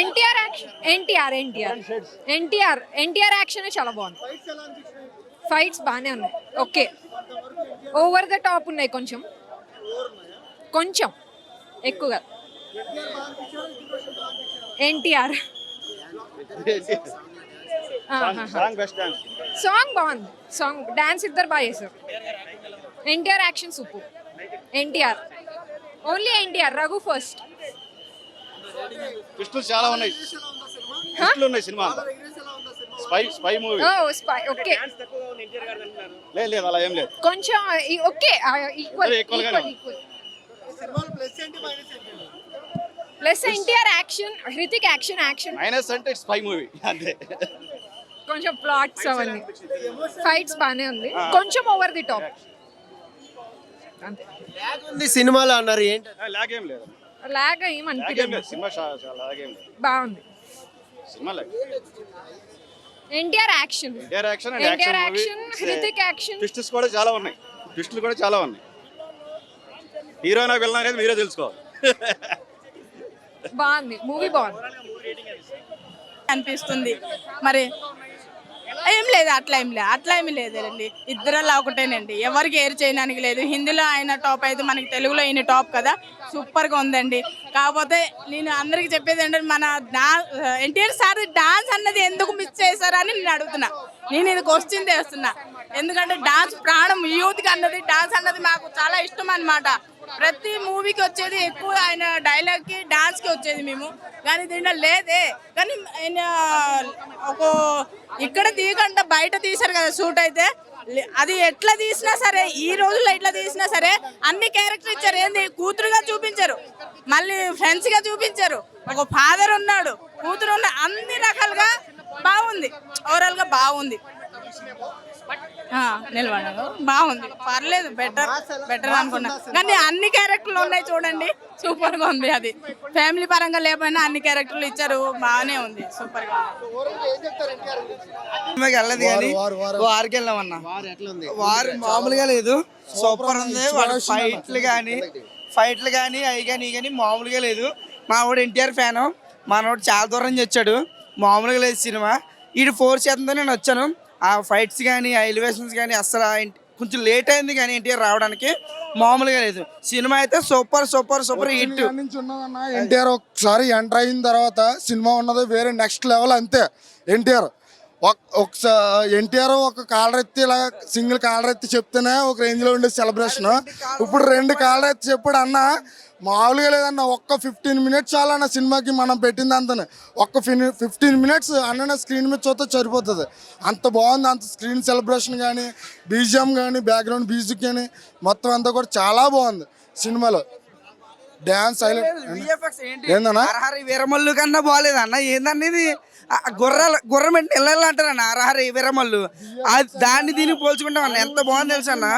NTR action NTR NTR. NTR NTR action చాలా బాగుంది. Fights బాగానే ఉన్నాయి. ఓకే ఓవర్ ద టాప్ ఉన్నాయి కొంచెం. కొంచెం. ఎక్కువగా. ఎన్టీఆర్. సాంగ్ బాగుంది. సాంగ్ డాన్స్ ఇద్దరు బాగా చేశారు. NTR action super. NTR. Only NTR. Raghu first ట్విస్టులు చాలా ఉన్నాయి. ట్విస్టులు ఉన్నాయి సినిమా స్పై స్పై మూవీ ఓ స్పై ఓకే లేదు లేదు అలా ఏం లేదు. కొంచెం ఈ- okay equal equal equal plus NTR action Hrithik action action minus అంటే స్పై మూవీ అంతే కొంచెం ప్లాట్స్ అవన్నీ. ఫైట్స్ బాగానే ఉంది. కొంచెం ఓవర్ ది టాప్ అంతే. ఉంది సినిమాలో అన్నారు ఏంటి? లాగ్ ఏం లేదు. లాగ్ లాగ్ ఏం ఏమనిపించదు లేదు. సినిమా చా- చాలా లాగ్ ఏం లేదు. బాగుంది. Cinema lag. NTR action. NTR action NTR action Hrithik action. Twists కూడా చాలా ఉన్నాయి. ట్విస్టులు కూడా చాలా ఉన్నాయి. హీరోయినా వెళ్ళిన అనేది మీరే తెలుసుకోవాలి. బాగుంది. మూవీ బాగుంది. అనిపిస్తుంది. మరి ఏం లేదు అట్లా ఏం లేదు. అట్లా ఏమి లేదండి ఇద్దరల్లా ఒకటేనండి. ఎవరికి ఏరు చేయడానికి లేదు. హిందీలో ఆయన టాప్ అయితే మనకి తెలుగులో ఈయన టాప్ కదా. సూపర్గా ఉందండి. కాకపోతే నేను అందరికి చెప్పేది ఏంటంటే మన డా ఎన్టీఆర్ సార్ డాన్స్ అన్నది ఎందుకు మిస్ చేశారని నేను అడుగుతున్నా. నేను ఇది క్వశ్చన్ చేస్తున్నా. ఎందుకంటే డాన్స్ ప్రాణం యూత్కి అన్నది డాన్స్ అన్నది మాకు చాలా ఇష్టం అన్నమాట. ప్రతి మూవీకి వచ్చేది ఎక్కువ ఆయన డైలాగ్కి డాన్స్కి వచ్చేది మేము. కానీ దీంట్లో లేదే. కానీ ఆయన ఒక ఇక్కడ తీయకుండా బయట తీశారు కదా షూట్ అయితే అది ఎట్లా తీసినా సరే ఈ రోజుల్లో ఎట్లా తీసినా సరే అన్ని క్యారెక్టర్ ఇచ్చారు. ఏంది? కూతురుగా చూపించారు. మళ్ళీ ఫ్రెండ్స్గా చూపించారు. ఒక ఫాదర్ ఉన్నాడు. కూతురు ఉన్న అన్ని రకాలుగా బాగుంది. ఓవరాల్గా బాగుంది. ఆ, నిలబడ్డాను బాగుంది. పర్లేదు బెటర్ బెటర్ అనుకున్నా. కానీ అన్ని క్యారెక్టర్లు ఉన్నాయి చూడండి. సూపర్గా ఉంది అది. ఫ్యామిలీ పరంగా లేకపోయినా అన్ని క్యారెక్టర్లు ఇచ్చారు. బాగానే ఉంది. సూపర్గా వెళ్ళదు కానీ వారికి వెళ్ళామన్నా వారు. మామూలుగా లేదు. సూపర్ ఉంది. వాడు ఫైట్లు కానీ ఫైట్లు కానీ అవి కానీ ఇవి కానీ మామూలుగా లేదు. మా వాడు ఎన్టీఆర్ ఫ్యాను. మనోడు చాలా దూరం నుంచి వచ్చాడు. మామూలుగా లేదు సినిమా. ఈడు ఫోర్ శాతంతో నేను వచ్చాను. ఆ ఫైట్స్ కానీ ఆ ఎలివేషన్స్ కానీ అసలు కొంచెం లేట్ అయింది కానీ ఎన్టీఆర్ రావడానికి మామూలుగా లేదు. సినిమా అయితే సూపర్ సూపర్ సూపర్ హిట్. ఉన్నదన్న ఎన్టీఆర్ ఒకసారి ఎంటర్ అయిన తర్వాత సినిమా ఉన్నది వేరే నెక్స్ట్ లెవెల్ అంతే. ఎన్టీఆర్ ఒకసారి ఎన్టీఆర్ ఒక కాలర్ ఎత్తి ఇలా సింగిల్ కాలర్ ఎత్తి చెప్తేనే ఒక రేంజ్లో ఉండే సెలబ్రేషన్ ఇప్పుడు రెండు కాలర్ ఎత్తి చెప్పాడు అన్న మామూలుగా లేదన్న ఒక్క ఫిఫ్టీన్ మినిట్స్ చాలన్న సినిమాకి మనం పెట్టింది అంతనే. ఒక్క ఫిఫ్టీన్ మినిట్స్ అన్న స్క్రీన్ మీద చూస్తే సరిపోతుంది. అంత బాగుంది అంత స్క్రీన్ సెలబ్రేషన్ కానీ బీజిఎం కానీ బ్యాక్గ్రౌండ్ మ్యూజిక్ కానీ మొత్తం అంతా కూడా చాలా బాగుంది సినిమాలో. డ్యాన్స్? ఏందన్నా? వీరమల్లు కన్నా బాగాలేదు అన్న. ఏందన్న ఇది? గుర్రాల గుర్రం అంటే ఇళ్ళల్లో అంటారన్న అరహరి వీరమల్లు. అది దాన్ని దీన్ని పోల్చుకుంటాం అన్న. ఎంత బాగుంది తెలుసా అన్న?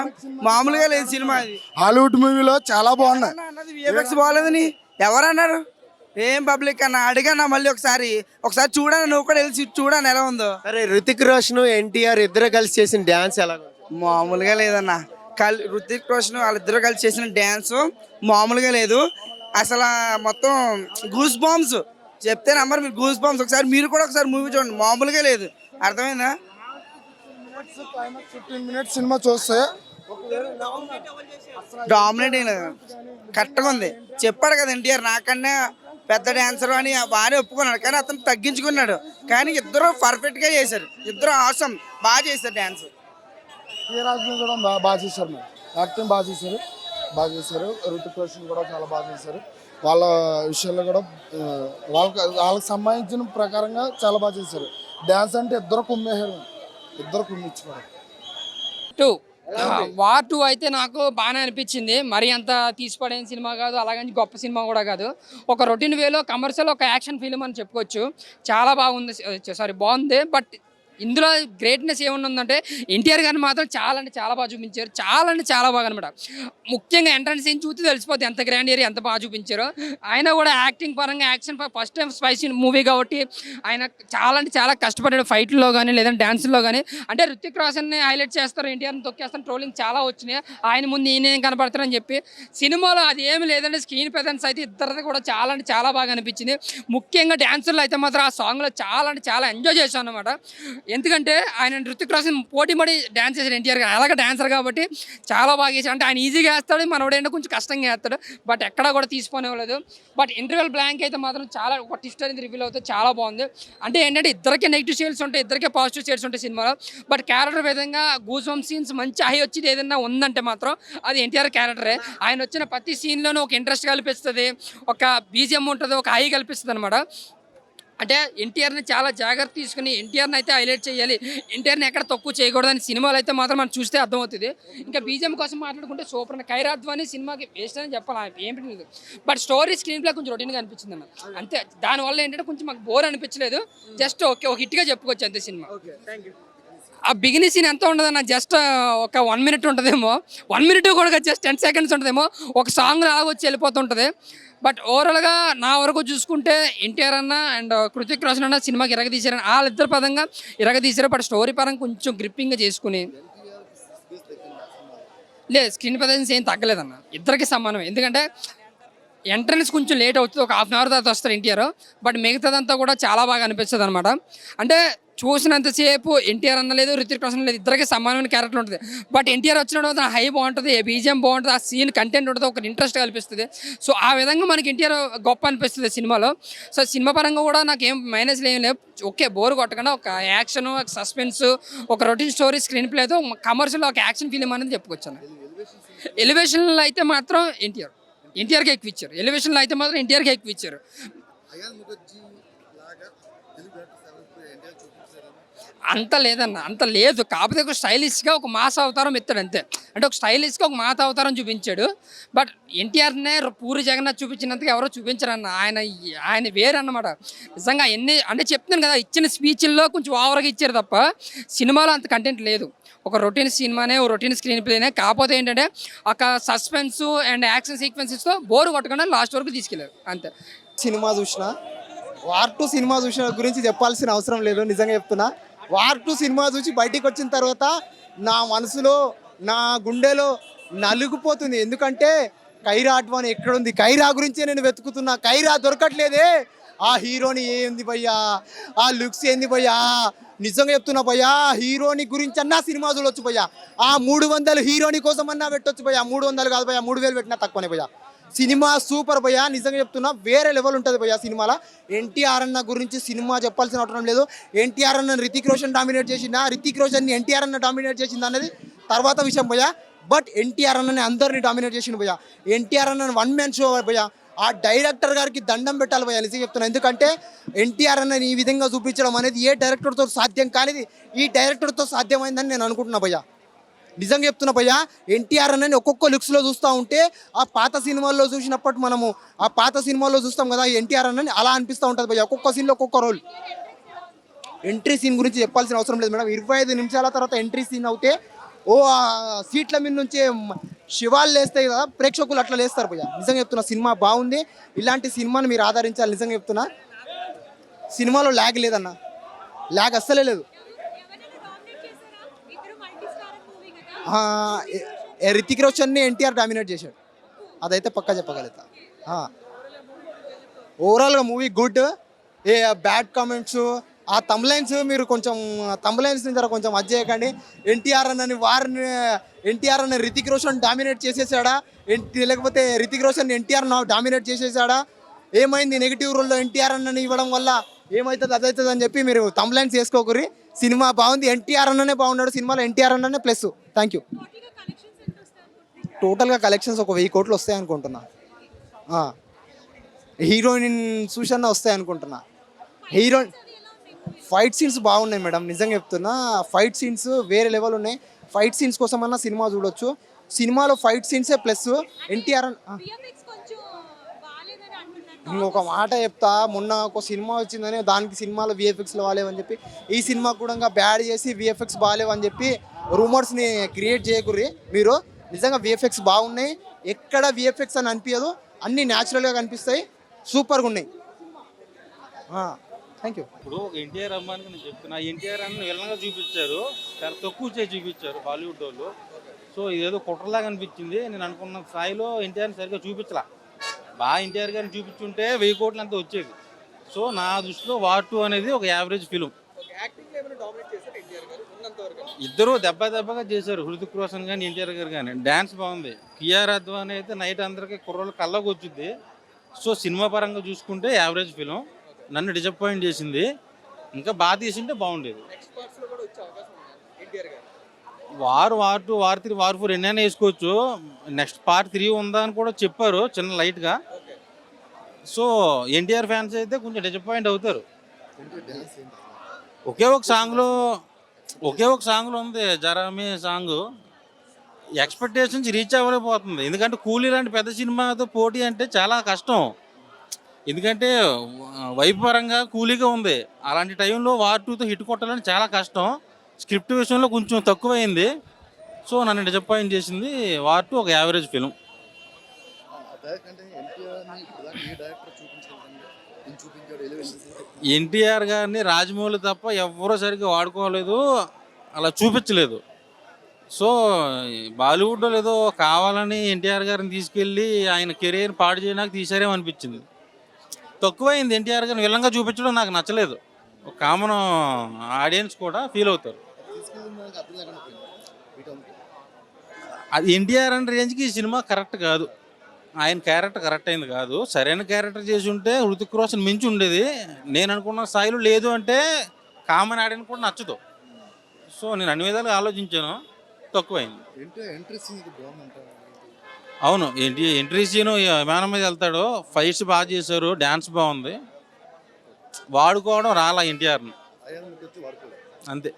మామూలుగా లేదు సినిమా హాలీవుడ్ మూవీలో చాలా బాగున్నాయి. విఎఫ్ఎక్స్ బాగాలేదని ఎవరన్నారు? ఏం పబ్లిక్ అన్న? అడిగన్నా మళ్ళీ ఒకసారి. ఒకసారి చూడని నువ్వు కూడా వెళ్ళి చూడని ఎలా ఉందో. సరే రుతిక్ రోషన్ ఎన్టీఆర్ ఇద్దరు కలిసి చేసిన డాన్స్ ఎలా ఉంది? మామూలుగా లేదన్న. కల్ రుతిక్ రోషన్ వాళ్ళిద్దరూ కలిసి చేసిన డ్యాన్స్ మామూలుగా లేదు. అసలు మొత్తం గూస్ బాంబ్స్ చెప్తే నమ్మరు మీరు గూస్ బాంబ్స్ ఒకసారి మీరు కూడా ఒకసారి మూవీ చూడండి. మామూలుగా లేదు. అర్థమైందా? ఫిఫ్టీన్ మినిట్స్ సినిమా చూస్తే. డామినేట్ అయిన. కరెక్ట్గా ఉంది. చెప్పాడు కదా ఎన్టీఆర్ నాకన్నా పెద్ద డాన్సర్ అని బాగానే ఒప్పుకున్నాడు. కానీ అతను తగ్గించుకున్నాడు. కానీ ఇద్దరు పర్ఫెక్ట్గా చేశారు. ఇద్దరు ఆసం బాగా చేశారు డ్యాన్స్ కూడా బాగా చేశారు యాక్టింగ్ బాగా చేశారు. బాగా చేశారు. ఋతిక్ రోషన్ కూడా చాలా బాగా చేశారు. వాళ్ళ విషయాల్లో కూడా వాళ్ళకి వాళ్ళకి సంబంధించిన ప్రకారంగా చాలా బాగా చేశారు. డ్యాన్స్ అంటే ఇద్దరు కుమ్మేశారు. ఇద్దరు కుమ్మించుకోవడం టూ. వార్ టూ అయితే నాకు బాగానే అనిపించింది. మరి అంత తీసిపడైన సినిమా కాదు అలాగని గొప్ప సినిమా కూడా కాదు. ఒక రొటీన్ వేలో కమర్షియల్ ఒక యాక్షన్ ఫిలిం అని చెప్పుకోవచ్చు. చాలా బాగుంది సారీ బాగుంది బట్ ఇందులో గ్రేట్నెస్ ఏమన్నా ఉందంటే ఎన్టీఆర్ గారిని మాత్రం చాలా అంటే చాలా బాగా చూపించారు. చాలా అంటే చాలా బాగా అనమాట. ముఖ్యంగా ఎంట్రన్స్ ఏం చూస్తే తెలిసిపోతుంది ఎంత గ్రాండ్ ఏరియా ఎంత బాగా చూపించారో. ఆయన కూడా యాక్టింగ్ పరంగా action first time spicy movie కాబట్టి ఆయన చాలా అంటే చాలా కష్టపడ్డాడు ఫైట్లో కానీ లేదంటే డ్యాన్స్లో కానీ అంటే రుతిక్ రోషన్ని హైలైట్ చేస్తారు ఎన్టీఆర్ని తొక్కేస్తాను ట్రోలింగ్ చాలా వచ్చినాయి. ఆయన ముందు ఈయన కనపడతారని చెప్పి సినిమాలో అది ఏమి లేదంటే స్క్రీన్ ప్రెజెన్స్ అయితే ఇద్దరిది కూడా చాలా అంటే చాలా బాగా అనిపించింది. ముఖ్యంగా డ్యాన్సర్లు అయితే మాత్రం ఆ సాంగ్లో చాలా అంటే చాలా ఎంజాయ్ చేశాను అనమాట ఎందుకంటే ఆయన రుతిక్ రోషన్ పోటీ పడి డ్యాన్స్ చేశాడు ఎన్టీఆర్ గారు. అలాగే డాన్సర్ కాబట్టి చాలా బాగా చేశాడు. అంటే ఆయన ఈజీగా వేస్తాడు మనోడు కొంచెం కష్టంగా వేస్తాడు. బట్ ఎక్కడా కూడా తీసుకోనివ్వలేదు బట్ ఇంటర్వెల్ బ్లాంక్ అయితే మాత్రం చాలా ఒక ట్విస్ట్ అనేది రివీల్ అవుతుంది చాలా బాగుంది. అంటే ఏంటంటే ఇద్దరికే నెగిటివ్ షేడ్స్ ఉంటాయి ఇద్దరికే పాజిటివ్ షేడ్స్ ఉంటాయి సినిమాలో. బట్ క్యారెక్టర్ విధంగా గూస్ హోమ్ సీన్స్ మంచి హై వచ్చేది ఏదైనా ఉందంటే మాత్రం అది ఎన్టీఆర్ క్యారెక్టరే ఆయన వచ్చిన ప్రతి సీన్లోనూ ఒక ఇంట్రెస్ట్ కల్పిస్తుంది ఒక బీజిఎం ఉంటుంది ఒక హై కల్పిస్తుంది అనమాట అంటే ఎన్టీఆర్ని చాలా జాగ్రత్త తీసుకుని ఎన్టీఆర్ని అయితే హైలైట్ చేయాలి. ఎన్టీఆర్ని ఎక్కడ తక్కువ చేయకూడదని సినిమాలు అయితే మాత్రం మనం చూస్తే అర్థమవుతుంది. ఇంకా బీజం కోసం మాట్లాడుకుంటే సూపర్ అని ఖైరాత్వాని సినిమాకి వేస్ట్ అని చెప్పాలి. ఏం లేదు బట్ స్టోరీ స్క్రీన్ ప్లే కొంచెం రొటీన్గా అనిపించింది అన్న. అంతే. దానివల్ల ఏంటంటే కొంచెం మాకు బోర్ అనిపించలేదు. జస్ట్ ఓకే ఒక హిట్గా చెప్పుకోవచ్చు అంతే సినిమా. ఆ బిగినింగ్ సీన్ ఎంత ఉండదన్న జస్ట్ ఒక వన్ మినిట్ ఉంటుందేమో. వన్ మినిట్ కూడా జస్ట్ టెన్ సెకండ్స్ ఉంటుందేమో. ఒక సాంగ్ రాగొచ్చి వెళ్ళిపోతుంటుంది. బట్ ఓవరాల్గా నా వరకు చూసుకుంటే ఎన్టీఆర్ అన్న అండ్ కృతిక్ రోషన్ అన్న సినిమాకి ఇరగదీశారని వాళ్ళిద్దరు పదంగా ఇరగదీశారు బట్ స్టోరీ పరంగా కొంచెం గ్రిప్పింగ్గా చేసుకుని లేదు స్క్రీన్ ప్రజెన్స్ ఏం తగ్గలేదన్న. ఇద్దరికి సమానం ఎందుకంటే ఎంట్రన్స్ కొంచెం లేట్ అవుతుంది. ఒక హాఫ్ అన్ అవర్ తర్వాత వస్తారు ఎన్టీఆర్. బట్ మిగతాదంతా కూడా చాలా బాగా అనిపిస్తుంది అనమాట అంటే చూసినంతసేపు ఎన్టీఆర్ అన్న లేదు రితిక్ రోషన్ లేదు ఇద్దరికి సమానమైన క్యారెక్టర్ ఉంటుంది. బట్ ఎన్టీఆర్ వచ్చిన తర్వాత హై బాగుంటుంది బీజియం బాగుంటుంది ఆ సీన్ కంటెంట్ ఉంటుంది ఒక ఇంట్రెస్ట్ కల్పిస్తుంది. సో ఆ విధంగా మనకి ఎన్టీఆర్ గొప్ప అనిపిస్తుంది సినిమాలో. సో సినిమా పరంగా కూడా నాకు ఏం మైనస్ ఏం లేవు. ఓకే బోర్ కొట్టకుండా ఒక యాక్షన్ ఒక సస్పెన్స్ ఒక రొటీన్ స్టోరీ స్క్రీన్ ప్లేతో కమర్షియల్ ఒక యాక్షన్ ఫిలిం అనేది చెప్పుకొచ్చాను. ఎలివేషన్లో అయితే మాత్రం ఎన్టీఆర్. ఎన్టీఆర్కి ఎక్కువ ఇచ్చారు. ఎలివేషన్లో అయితే మాత్రం ఎన్టీఆర్కి ఎక్కువ ఇచ్చారు. అంత లేదన్న అంత లేదు. కాకపోతే ఒక స్టైలిష్గా ఒక మాస్ అవతారం ఎత్తాడు అంతే. అంటే ఒక స్టైలిష్గా ఒక మాత అవతారం చూపించాడు. బట్ ఎన్టీఆర్నే పూరి జగన్నాథ్ చూపించినంతగా ఎవరో చూపించారన్న. ఆయన ఆయన వేరు అన్నమాట నిజంగా ఎన్ని అంటే చెప్తున్నాను కదా ఇచ్చిన స్పీచ్ల్లో కొంచెం ఓవర్గా ఇచ్చారు తప్ప సినిమాలో అంత కంటెంట్ లేదు. ఒక రొటీన్ సినిమానే ఒక రొటీన్ స్క్రీన్ ప్లేనే. కాకపోతే ఏంటంటే ఒక సస్పెన్స్ అండ్ యాక్షన్ సీక్వెన్సెస్తో బోర్ కొట్టకుండా లాస్ట్ వరకు తీసుకెళ్ళారు అంతే. సినిమా చూసిన వార్ టూ సినిమా చూసిన గురించి చెప్పాల్సిన అవసరం లేదు. నిజంగా చెప్తున్నా. వార్ టూ సినిమా చూసి బయటికి వచ్చిన తర్వాత నా మనసులో నా గుండెలో నలుగుపోతుంది. ఎందుకంటే కైరా అడ్వాన్ ఎక్కడుంది? కైరా గురించే నేను వెతుకుతున్నా. కైరా దొరకట్లేదే. ఆ హీరోని ఏంది భయ్యా? ఆ లుక్స్ ఏంది భయ్యా? నిజంగా చెప్తున్నా భయ్యా హీరోని గురించి అన్నా సినిమా చూడొచ్చు భయ్యా. ఆ మూడు వందలు హీరోని కోసం అన్నా పెట్టొచ్చు భయ్యా. మూడు వందలు కాదు భయ్యా మూడు వేలు పెట్టినా తక్కువనే భయ్యా. సినిమా సూపర్ భయ్యా నిజంగా చెప్తున్నా వేరే లెవెల్ ఉంటుంది భయ్యా సినిమాలో. ఎన్టీఆర్ అన్న గురించి సినిమా చెప్పాల్సిన అవసరం లేదు. ఎన్టీఆర్ అన్న రితిక్ రోషన్ డామినేట్ చేసిందా? రితిక్ రోషన్ ఎన్టీఆర్ అన్న డామినేట్ చేసిందా అనేది తర్వాత విషయం భయ్యా. బట్ ఎన్టీఆర్ అన్నని అందరిని డామినేట్ చేసిన భయ్యా. ఎన్టీఆర్ అన్న వన్ మ్యాన్ షో భయ్యా. ఆ డైరెక్టర్ గారికి దండం పెట్టాలి భయ్యా నిజంగా చెప్తున్నా. ఎందుకంటే ఎన్టీఆర్ అన్నని ఈ విధంగా చూపించడం అనేది ఏ డైరెక్టర్తో సాధ్యం కానిది ఈ డైరెక్టర్తో సాధ్యమైందని నేను అనుకుంటున్నా భయ్యా. నిజంగా చెప్తున్నా భయ్యా ఎన్టీఆర్ అని ఒక్కొక్క లుక్స్లో చూస్తూ ఉంటే ఆ పాత సినిమాల్లో చూసినప్పుడు మనము ఆ పాత సినిమాల్లో చూస్తాం కదా ఎన్టీఆర్ అని అలా అనిపిస్తూ ఉంటుంది భయ్యా ఒక్కొక్క సీన్లో ఒక్కొక్క రోల్. ఎంట్రీ సీన్ గురించి చెప్పాల్సిన అవసరం లేదు మేడం. ఇరవై ఐదు నిమిషాల తర్వాత ఎంట్రీ సీన్ అవుతే ఓ ఆ సీట్ల మీద నుంచి శివాలు లేస్తాయి కదా ప్రేక్షకులు అట్లా లేస్తారు భయ్యా నిజంగా చెప్తున్నా సినిమా బాగుంది. ఇలాంటి సినిమాని మీరు ఆదరించాలి. నిజంగా చెప్తున్నా సినిమాలో ల్యాగ్ లేదన్న. ల్యాగ్ అస్సలే లేదు. రితిక్ రోషన్ని ఎన్టీఆర్ డామినేట్ చేశాడు. అదైతే పక్కా చెప్పగలుగుతా. ఓవరాల్గా మూవీ గుడ్ ఏ బ్యాడ్ కామెంట్స్ ఆ తమ్లైన్స్ మీరు కొంచెం తమ్లైన్స్ని జర కొంచెం అది చేయకండి. ఎన్టీఆర్ అన్నని వారిని ఎన్టీఆర్ అన్న రితిక్ రోషన్ డామినేట్ చేసేసాడా? లేకపోతే రితిక్ రోషన్ ఎన్టీఆర్ డామినేట్ చేసేసాడా? ఏమైంది? నెగిటివ్ రోల్లో ఎన్టీఆర్ అన్నని ఇవ్వడం వల్ల ఏమవుతుంది అదవుతుంది అని చెప్పి మీరు తమ్లైన్స్ వేసుకోకరి సినిమా బాగుంది. ఎన్టీఆర్ అన్ననే బాగున్నాడు సినిమాలో. ఎన్టీఆర్ అన్ననే ప్లస్. థ్యాంక్ యూ టోటల్గా కలెక్షన్స్ ఒక వెయ్యి కోట్లు వస్తాయి అనుకుంటున్నా. హీరోయిన్ సూచన వస్తాయి అనుకుంటున్నా. హీరోయిన్ ఫైట్ సీన్స్ బాగున్నాయి మేడం. నిజంగా చెప్తున్నా. ఫైట్ సీన్స్ వేరే లెవెల్ ఉన్నాయి. ఫైట్ సీన్స్ కోసం అన్నా సినిమా చూడొచ్చు. సినిమాలో ఫైట్ సీన్సే ప్లస్. ఎన్టీఆర్ ఒక మాట చెప్తా మొన్న ఒక సినిమా వచ్చిందని దానికి సినిమాలో విఎఫ్ఎక్స్ బాగాలేవని చెప్పి ఈ సినిమా కూడా ఇంకా బ్యాడ్ చేసి విఎఫ్ఎక్స్ బాగాలేవని చెప్పి రూమర్స్ని క్రియేట్ చేయకుర్రి. మీరు నిజంగా విఎఫ్ఎక్స్ బాగున్నాయి ఎక్కడ విఎఫ్ఎక్స్ అని అనిపించదు అన్నీ న్యాచురల్గా కనిపిస్తాయి సూపర్గా ఉన్నాయి. థ్యాంక్ యూ ఇప్పుడు ఎన్టీఆర్ అమ్మానికి నేను చెప్తున్నా ఎన్టీఆర్ అన్న విలన్గా చూపించారు చాలా తక్కువ చేసి చూపించారు బాలీవుడ్ వాళ్ళు. సో ఇదేదో కుట్రలాగా అనిపించింది నేను అనుకున్న స్థాయిలో ఎన్టీఆర్ని సరిగ్గా చూపించలా. బాగా ఎన్టీఆర్ గారిని చూపించుంటే వెయ్యి కోట్లు అంతా వచ్చేది. సో నా దృష్టిలో వార్ టూ అనేది ఒక యావరేజ్ ఫిలిం. ఇద్దరు దెబ్బ దెబ్బగా చేశారు హృతిక్ రోషన్ కానీ ఎన్టీఆర్ గారు కానీ డ్యాన్స్ బాగుంది. కియార్ అద్వాని అయితే నైట్ అందరికి కుర్రోళ్ళు కళ్ళకు వచ్చింది సో సినిమా పరంగా చూసుకుంటే యావరేజ్ ఫిలిం. నన్ను డిసప్పాయింట్ చేసింది. ఇంకా బాగా తీసింటే బాగుండేది. War war two war three war four ఎన్నైనా వేసుకోవచ్చు. నెక్స్ట్ పార్ట్ త్రీ ఉందా అని కూడా చెప్పారు చిన్న లైట్గా. సో ఎన్టీఆర్ ఫ్యాన్స్ అయితే కొంచెం డిసప్పాయింట్ అవుతారు. ఒకే ఒక సాంగ్లో ఒకే ఒక సాంగ్లో ఉంది జరామే సాంగ్. ఎక్స్పెక్టేషన్స్ రీచ్ అవ్వలేకపోతుంది. ఎందుకంటే కూలీ లాంటి పెద్ద సినిమాతో పోటీ అంటే చాలా కష్టం. ఎందుకంటే వైపు పరంగా కూలీగా ఉంది. అలాంటి టైంలో వార్ టూతో హిట్ కొట్టాలని చాలా కష్టం. స్క్రిప్ట్ విషయంలో కొంచెం తక్కువైంది. సో నన్ను డిసప్పాయింట్ చేసింది వార్ టూ ఒక యావరేజ్ ఫిలిం ఎన్టీఆర్ గారిని రాజమౌళి తప్ప ఎవ్వరూ సరిగ్గా వాడుకోలేదు అలా చూపించలేదు. సో బాలీవుడ్లో ఏదో కావాలని ఎన్టీఆర్ గారిని తీసుకెళ్ళి ఆయన కెరీర్ పాడు చేయడానికి తీసారేమో అనిపించింది తక్కువైంది ఎన్టీఆర్ గారిని విలంగా చూపించడం నాకు నచ్చలేదు. ఒక కామన్ ఆడియన్స్ కూడా ఫీల్ అవుతారు. అది ఎన్టీఆర్ అనే రేంజ్కి ఈ సినిమా కరెక్ట్ కాదు. ఆయన క్యారెక్టర్ కరెక్ట్ అయింది కాదు. సరైన క్యారెక్టర్ చేసి ఉంటే హృతిక్ రోషన్ మించి ఉండేది. నేను అనుకున్న స్థాయిలో లేదు అంటే కామన్ ఆడియన్స్ కూడా నచ్చదు. సో నేను అన్ని విధాలుగా ఆలోచించాను. తక్కువైంది. అవును ఏంటి ఎంట్రీ సీన్ విమానం మీద వెళ్తాడు. ఫైట్స్ బాగా చేశారు. డ్యాన్స్ బాగుంది. వాడుకోవడం రాలా ఎన్టీఆర్ని అంతే.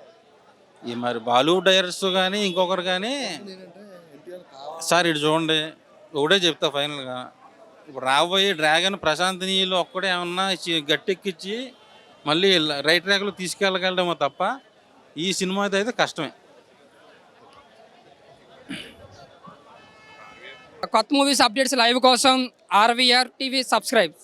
ఈ మరి బాలీవుడ్ డైరెక్టర్స్ కానీ ఇంకొకరు కానీ సార్ ఇటు చూడండి ఒకటే చెప్తా ఫైనల్గా ఇప్పుడు రాబోయే డ్రాగన్ ప్రశాంత్ నీళ్ళు ఒక్కడే ఏమన్నా గట్టెక్కిచ్చి మళ్ళీ రైట్ ట్రాక్లో తీసుకెళ్ళగలడమో తప్ప ఈ సినిమాతో అయితే కష్టమే. కొత్త మూవీస్ అప్డేట్స్ లైవ్ కోసం ఆర్వీఆర్ టీవీ సబ్స్క్రైబ్.